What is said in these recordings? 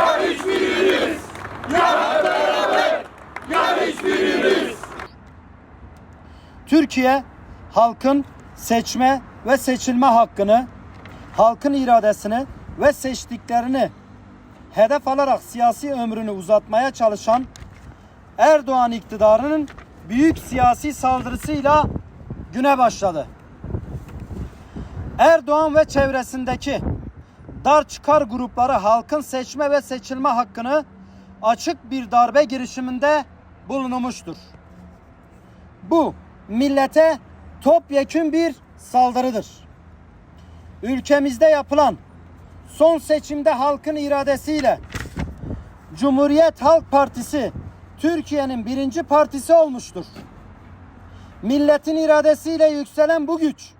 Ya hiçbirimiz. Ya beraber. Ya hiçbirimiz. Türkiye halkın seçme ve seçilme hakkını, halkın iradesini ve seçtiklerini hedef alarak siyasi ömrünü uzatmaya çalışan Erdoğan iktidarının büyük siyasi saldırısıyla güne başladı. Erdoğan ve çevresindeki dar çıkar grupları halkın seçme ve seçilme hakkını açık bir darbe girişiminde bulunmuştur. Bu millete topyekün bir saldırıdır. Ülkemizde yapılan son seçimde halkın iradesiyle Cumhuriyet Halk Partisi Türkiye'nin birinci partisi olmuştur. Milletin iradesiyle yükselen bu güç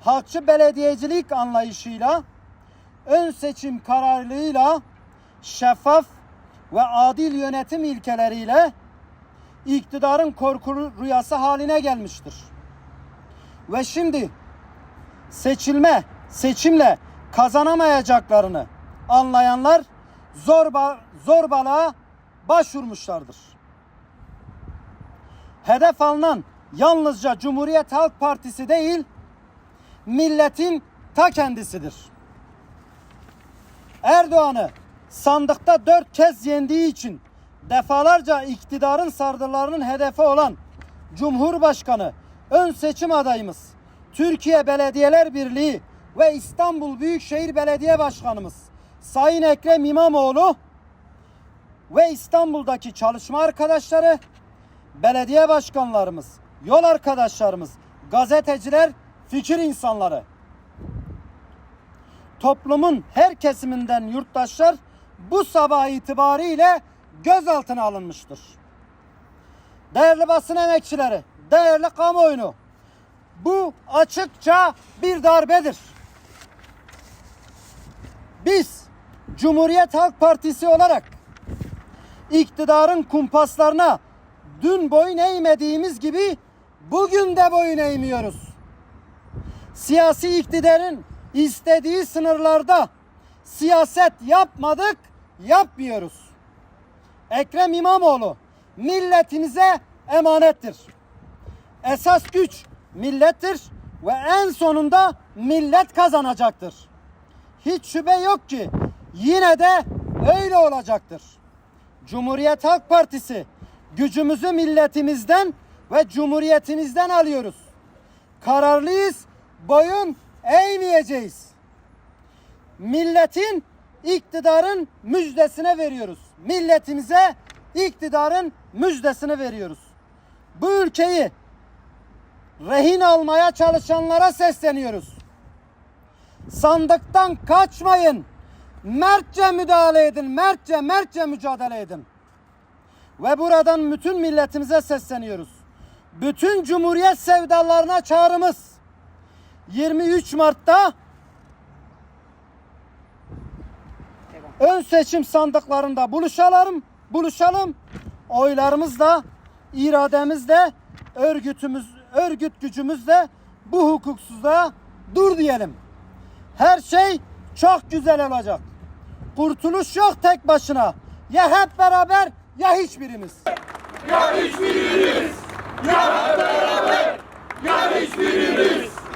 halkçı belediyecilik anlayışıyla ön seçim kararlılığıyla şeffaf ve adil yönetim ilkeleriyle iktidarın korkulu rüyası haline gelmiştir. Ve şimdi seçilme, seçimle kazanamayacaklarını anlayanlar zorba, zorbalığa başvurmuşlardır. Hedef alınan yalnızca Cumhuriyet Halk Partisi değil, milletin ta kendisidir. Erdoğan'ı sandıkta dört kez yendiği için defalarca iktidarın sardırlarının hedefi olan Cumhurbaşkanı ön seçim adayımız Türkiye Belediyeler Birliği ve İstanbul Büyükşehir Belediye Başkanımız Sayın Ekrem İmamoğlu ve İstanbul'daki çalışma arkadaşları, belediye başkanlarımız, yol arkadaşlarımız, gazeteciler, fikir insanları toplumun her kesiminden yurttaşlar bu sabah itibariyle gözaltına alınmıştır. Değerli basın emekçileri, değerli kamuoyunu, bu açıkça bir darbedir. Biz Cumhuriyet Halk Partisi olarak iktidarın kumpaslarına dün boyun eğmediğimiz gibi bugün de boyun eğmiyoruz. Siyasi iktidarın istediği sınırlarda siyaset yapmadık, yapmıyoruz. Ekrem İmamoğlu milletimize emanettir. Esas güç millettir ve en sonunda millet kazanacaktır. Hiç şüphe yok ki yine de öyle olacaktır. Cumhuriyet Halk Partisi gücümüzü milletimizden ve cumhuriyetimizden alıyoruz. Kararlıyız, boyun eğmeyeceğiz. Milletin iktidarın müjdesine veriyoruz. Milletimize iktidarın müjdesini veriyoruz. Bu ülkeyi rehin almaya çalışanlara sesleniyoruz. Sandıktan kaçmayın. Mertçe müdahale edin. Mertçe, mertçe mücadele edin. Ve buradan bütün milletimize sesleniyoruz. Bütün cumhuriyet sevdalarına çağrımız 23 Mart'ta ön seçim sandıklarında buluşalım, buluşalım. Oylarımızla, irademizle, örgütümüz, örgüt gücümüzle bu hukuksuzluğa dur diyelim. Her şey çok güzel olacak. Kurtuluş yok tek başına. Ya hep beraber ya hiçbirimiz. Ya hiçbirimiz. Ya hep beraber. Ya hiçbirimiz.